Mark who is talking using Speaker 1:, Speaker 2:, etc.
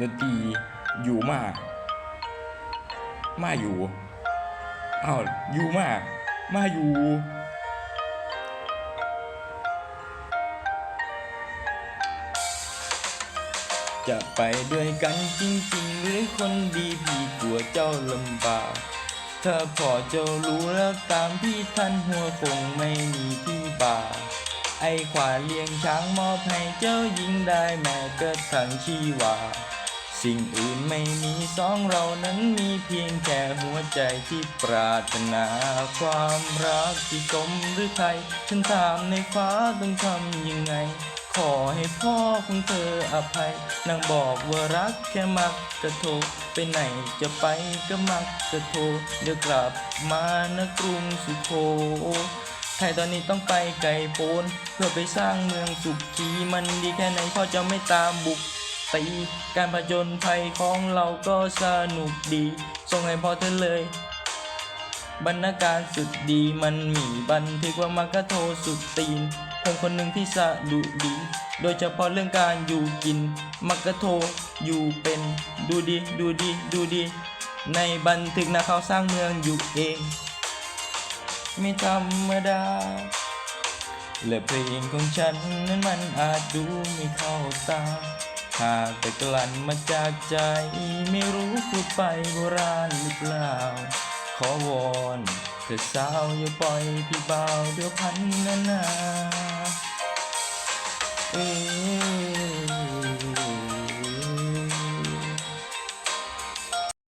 Speaker 1: ดนตรีอยู่มาก มาอยู่อ้าวอยู่มาก มาอยู่จะไปด้วยกันจริงๆ หรือคนดีพี่กลัวเจ้าลำบากถ้าพอเจ้ารู้แล้วตามพี่ท่านหัวคงไม่มีที่บาไอ้ขวาเลี้ยงช้างมอบให้เจ้ายิงได้แม้กระทั่งชีวา สิ่งอื่นไม่มีสองเรานั้นมีเพียงแค่หัวใจที่ปรารถนา ความรักที่สมหรือใครฉันถามในฟ้าต้องทำยังไง ขอให้พ่อของเธออภัยนางบอกว่ารักแค่มักจะโทรไปไหนจะไปก็มักจะโทรเดี๋ยวกลับมานะกรุงสุโขไทยตอนนี้ต้องไปไกลโพ้นเพื่อไปสร้างเมืองสุขีมันดีแค่ไหนพ่อจะไม่ตามบุก ตี การผจญภัยของเราก็สนุกดี ส่งให้พอเธอเลย บรรณาการสุดดีมันมีบันทึกว่ามักกะโทสุดตีนคนคนหนึ่งที่สะดุดี โดยเฉพาะเรื่องการอยู่กิน มักกะโทอยู่เป็นดูดีดูดีดูดี ในบันทึกนะเขาสร้างเมืองอยู่เอง ไม่ธรรมดาและเพลงของฉันนั้นมันอาจดูไม่เข้าตา หากแต่กลั่นมาจากใจ ไม่รู้พูดไปโบราณหรือเปล่า ขอวอนเธอสาวอย่าปล่อยพี่เบาเดี๋ยวพันนานาเอ